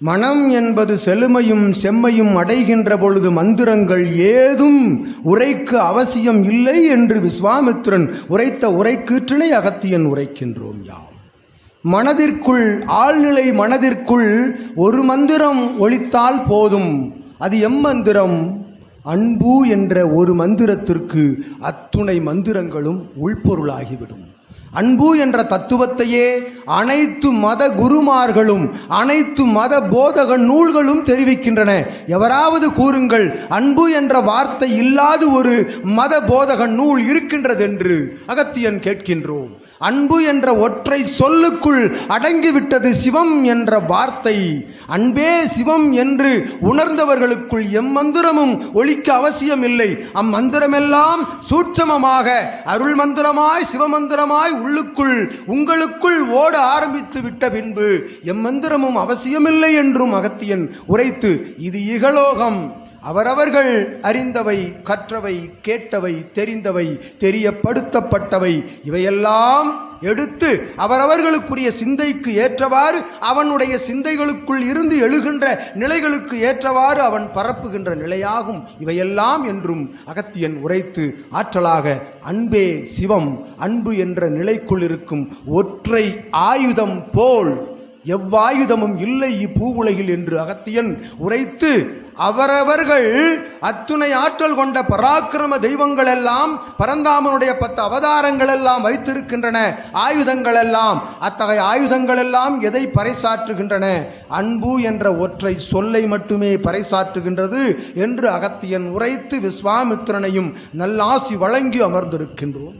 மனம் என்பது செழுமையும் செம்மையும் அடைகின்ற பொழுது மந்திரங்கள் ஏதும் உரைக்கு அவசியம் இல்லை என்று விஸ்வாமித்திரன் உரைத்த உரைக்கீற்றினை அகத்தியன் உரைக்கின்றோம் யாம். மனதிற்குள் ஆழ்நிலை மனதிற்குள் ஒரு மந்திரம் ஒழித்தால் போதும். அது எம் மந்திரம்? அன்பு என்ற ஒரு மந்திரத்திற்கு அத்துணை மந்திரங்களும் உள்பொருளாகிவிடும். அன்பு என்ற தத்துவத்தையே அனைத்து மத குருமார்களும் அனைத்து மத போதக நூல்களும் தெரிவிக்கின்றன. எவராவது கூறுங்கள் அன்பு என்ற வார்த்தை இல்லாத ஒரு மத போதக நூல் இருக்கின்றது என்று அகத்தியன் கேட்கின்றோம். அன்பு என்ற ஒற்றை சொல்லுக்குள் அடங்கிவிட்டது சிவம் என்ற வார்த்தை. அன்பே சிவம் என்று உணர்ந்தவர்களுக்குள் எம்மந்திரமும் ஒழிக்க அவசியமில்லை. அம்மந்திரமெல்லாம் சூட்சமமாக அருள் மந்திரமாய் சிவமந்திரமாய் உள்ளுக்குள் உங்களுக்குள் ஓட ஆரம்பித்து விட்ட பின்பு எம்மந்திரமும் அவசியமில்லை என்றும் அகத்தியன் உரைத்து இது இகலோகம். அவரவர்கள் அறிந்தவை கற்றவை கேட்டவை தெரிந்தவை தெரியப்படுத்தப்பட்டவை. இவையெல்லாம் எடுத்து அவரவர்களுக்குரிய சிந்தைக்கு ஏற்றவாறு அவனுடைய சிந்தைகளுக்குள் இருந்து எழுகின்ற நிலைகளுக்கு ஏற்றவாறு அவன் பரப்புகின்ற நிலையாகும். இவையெல்லாம் என்றும் அகத்தியன் உரைத்து ஆற்றலாக அன்பே சிவம் அன்பு என்ற நிலைக்குள் இருக்கும் ஒற்றை ஆயுதம் போல் எவ்வாயுதமும் இல்லை இப்பூவுலகில் என்று அகத்தியன் உரைத்து அவரவர்கள் அத்துணை ஆற்றல் கொண்ட பராக்கிரம தெய்வங்கள் எல்லாம் பரந்தாமனுடைய பத்து அவதாரங்கள் எல்லாம் வைத்திருக்கின்றன. ஆயுதங்கள் எல்லாம் அத்தகைய ஆயுதங்கள் எல்லாம் எதை பறைசாற்றுகின்றன? அன்பு என்ற ஒற்றை சொல்லை மட்டுமே பறைசாற்றுகின்றது என்று அகத்தியன் உரைத்து விஸ்வாமித்திரனையும் நல்லாசி வழங்கி அமர்ந்திருக்கின்றோம்.